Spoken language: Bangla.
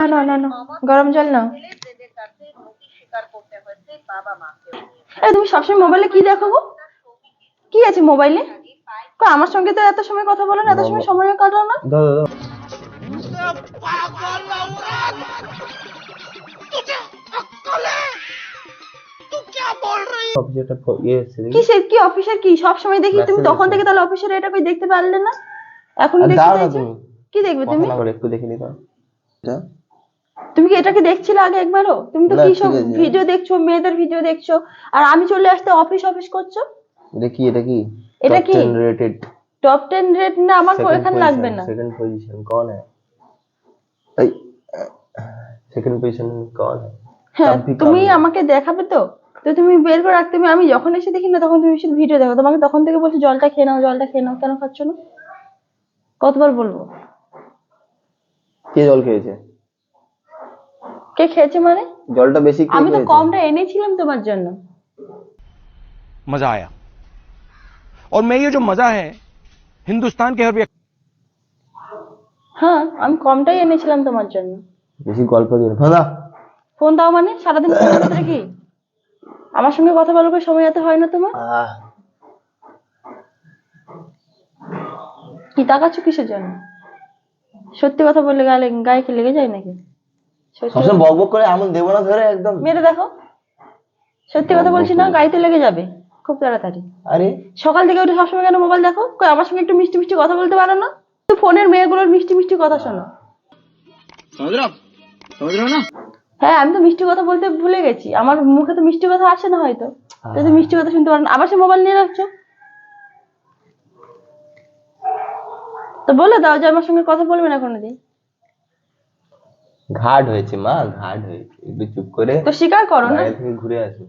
না না না না। গরম জল নাও। এই তুমি সবসময় মোবাইলে কি দেখো গো? কি আছে মোবাইলে আমার সঙ্গে তো এত সময় কথা বলো না এত সময় সময় কাটাও না। ফ- ইয়ে কিসের কি অফিসের কি সব সময় দেখি তুমি? Message তখন থেকে তাহলে অফিসের এটা কই দেখতে পারলে না? এখন আর দেখতে না কি দেখবে তুমি? একটু দেখে নিতে এটা তুমি কি এটাকে দেখছিলে আগে একবারও? তুমি তো কি সব ভিডিও দেখছ মেয়েদের ভিডিও দেখছ? আর আমি চলে আসতে অফিস অফিস করছ? দেখি এটা কি? এটা কি? রেটেড টপ 10 রেট না আমার এখানে লাগবে না। সেকেন্ড পজিশন কোন है এই সেকেন্ড পজিশন কোন হ্যাঁ তুমি আমাকে দেখাবে তো? তো তুমি বের করে রাখতে আমি যখন এসে দেখি না তখন তুমি শুধু ভিডিও দেখো। তোমাকে তখন থেকে বলছি জলটা খেয়ে নাও জলটা খেয়ে নাও। কেন খাচ্ছ না? কতবার বলব? কে জল খেয়েছে? কে খেয়েছে মানে জলটা বেশি কে আমি তো খেয়েছে? কমটা এনেছিলাম তোমার জন্য मजा आया और मैं ये जो मजा है हिंदुस्तान के हर व्यक्ति হ্যাঁ আমি কমটাই এনেছিলাম তোমার জন্য বেশি গল্প দিও না ফাদা ফোন দাও মানে সারাদিন ফোনের ভিতরে কি আমার সঙ্গে কথা বলার কোনো সময় এত হয় না তোমার আহ কি তাকাচ্ছ কিসের জন্য সত্যি কথা বললে গায়ে লেগে- গায়ে কি লেগে যায় নাকি সত্যি সবসময় বক বক করে আমল দেবো না ধরে একদম। মেরে দেখো। সত্যি কথা বলছি না গাইতে লেগে যাবে। খুব তাড়াতাড়ি। আরে। সকাল থেকে উঠে সবসময় কেন মোবাইল দেখো? কই আমার সঙ্গে একটু মিষ্টি মিষ্টি কথা বলতে পারো না? তো ফোনের মেয়েগুলোর মিষ্টি মিষ্টি কথা শোনো। হ্যাঁ আমি তো মিষ্টি কথা বলতে ভুলে গেছি। আমার মুখে তো মিষ্টি কথা আসে না হয়তো। তাই তো মিষ্টি কথা শুনতে পারো না। আবার সে মোবাইল নিয়ে রাখছো। তো বলে দাও যে আমার সঙ্গে কথা বলবে না কোনোদিন। ঘাট হয়েছে মা ঘাট হয়েছে। একটু চুপ করে তো স্বীকার করো না। থেকে ঘুরে আসো।